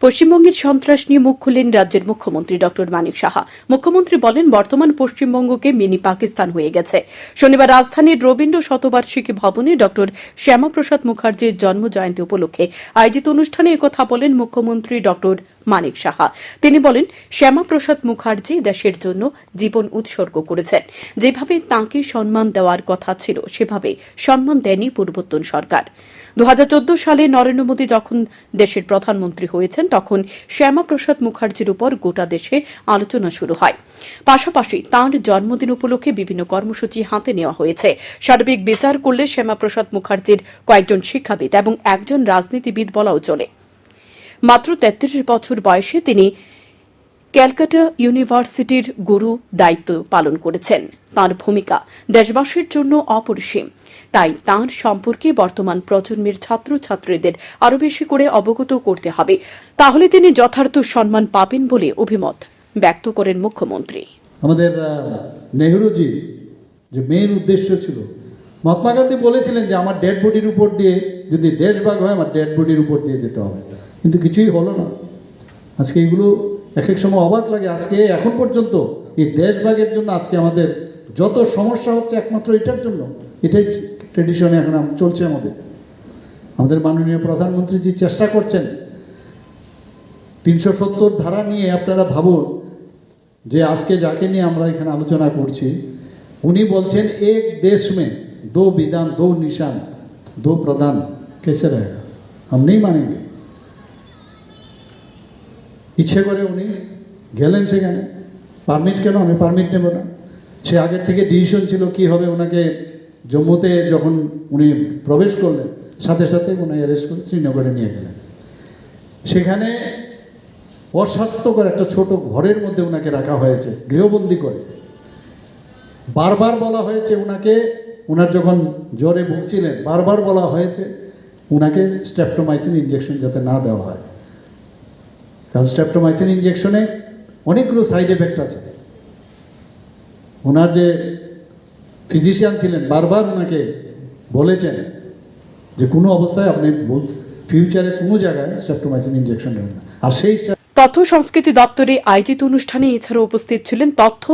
পশ্চিমবঙ্গের সন্ত্রাস নিয়ে মুখ খুললেন রাজ্যের মুখ্যমন্ত্রী ডক্টর মানিক সাহা। মুখ্যমন্ত্রী বলেন, বর্তমান পশ্চিমবঙ্গকে মিনি পাকিস্তান হয়ে গেছে। শনিবার রাজধানীর রবীন্দ্র শতবার্ষিকী ভবনে ডক্টর শ্যামাপ্রসাদ মুখার্জির জন্ম জয়ন্তী উপলক্ষে আয়োজিত অনুষ্ঠানে একথা বলেন মুখ্যমন্ত্রী ডক্টর মানিক সাহা। তিনি বলেন, শ্যামাপ্রসাদ মুখার্জি দেশের জন্য জীবন উৎসর্গ করেছেন। যেভাবে তাঁকে সম্মান দেওয়ার কথা ছিল, সেভাবে সম্মান দেয়নি পূর্বতন সরকার। দু হাজার চোদ্দ সালে নরেন্দ্র মোদী যখন দেশের প্রধানমন্ত্রী হয়েছেন, তখন শ্যামাপ্রসাদ মুখার্জির উপর গোটা দেশে আলোচনা শুরু হয়। পাশাপাশি তাঁর জন্মদিন উপলক্ষে বিভিন্ন কর্মসূচি হাতে নেওয়া হয়েছে। সার্বিক বিচার করলে শ্যামাপ্রসাদ মুখার্জির কয়েকজন শিক্ষাবিদ এবং একজন রাজনীতিবিদ বলাও চলে। মাত্র তেত্রিশ বছর বয়সে তিনি ক্যালকাটা ইউনিভার্সিটির গুরু দায়িত্ব পালন করেছেন। তার ভূমিকা দেশবাসীর জন্য অপরিসীম। তাই তাঁর সম্পর্কে বর্তমান প্রজন্মের ছাত্রছাত্রীদের আরও বেশি করে অবগত করতে হবে। তাহলে তিনি যথার্থ সম্মান পাবেন বলে অভিমত ব্যক্ত করেন মুখ্যমন্ত্রী। আমাদের নেহরুজি যে মেইন উদ্দেশ্য ছিল, মহাত্মা গান্ধী বলেছিলেন যে আমার ডেড বডির উপর দিয়ে যদি দেশভাগ হয়, আমার ডেড বডির উপর দিয়ে যেতে হবে। কিন্তু কিছুই হলো না আজকে এগুলো এক এক সময় অবাক লাগে আজকে এখন পর্যন্ত এই দেশভাগের জন্য আজকে আমাদের যত সমস্যা হচ্ছে একমাত্র এটার জন্য এটাই ট্রেডিশনে এখন আম- চলছে আমাদের আমাদের মাননীয় প্রধানমন্ত্রীজি চেষ্টা করছেন তিনশো সত্তর ধারা নিয়ে আপনারা ভাবুন যে আজকে যাকে নিয়ে আমরা এখানে আলোচনা করছি উনি বলছেন এক দেশ মে দো বিধান দো নিশান দো প্রধান কেসে रहेगा हम नहीं मानेंगे ইচ্ছে করে উনি গেলেন সেখানে। পারমিট কেন? আমি পারমিট নেব না। সে আগের থেকে ডিসিশন ছিল কি হবে ওনাকে জম্মুতে যখন উনি প্রবেশ করলেন, সাথে সাথে উনি অ্যারেস্ট করে শ্রীনগরে নিয়ে গেলেন। সেখানে অস্বাস্থ্যকর একটা ছোট ঘরের মধ্যে ওনাকে রাখা হয়েছে, গৃহবন্দী করে। বারবার বলা হয়েছে ওনাকে ওনার যখন জ্বরে ভুগছিলেন, বারবার বলা হয়েছে ওনাকে স্ট্যাপটোমাইসিন ইঞ্জেকশন যাতে না দেওয়া হয়। কারণ স্ট্যাপ্টোমাইসিন ইঞ্জেকশনে অনেকগুলো সাইড এফেক্ট আছে। ওনার যে ফিজিশিয়ান ছিলেন, বারবার ওনাকে বলেছেন যে কোনো অবস্থায় আপনি ফিউচারে কোনো জায়গায় স্ট্যাপ্টোমাইসিন ইঞ্জেকশন নেবেন না। আর সেই তথ্য সংস্কৃতি দপ্তরে আয়োজিত অনুষ্ঠানে এছাড়া উপস্থিত ছিলেন তথ্য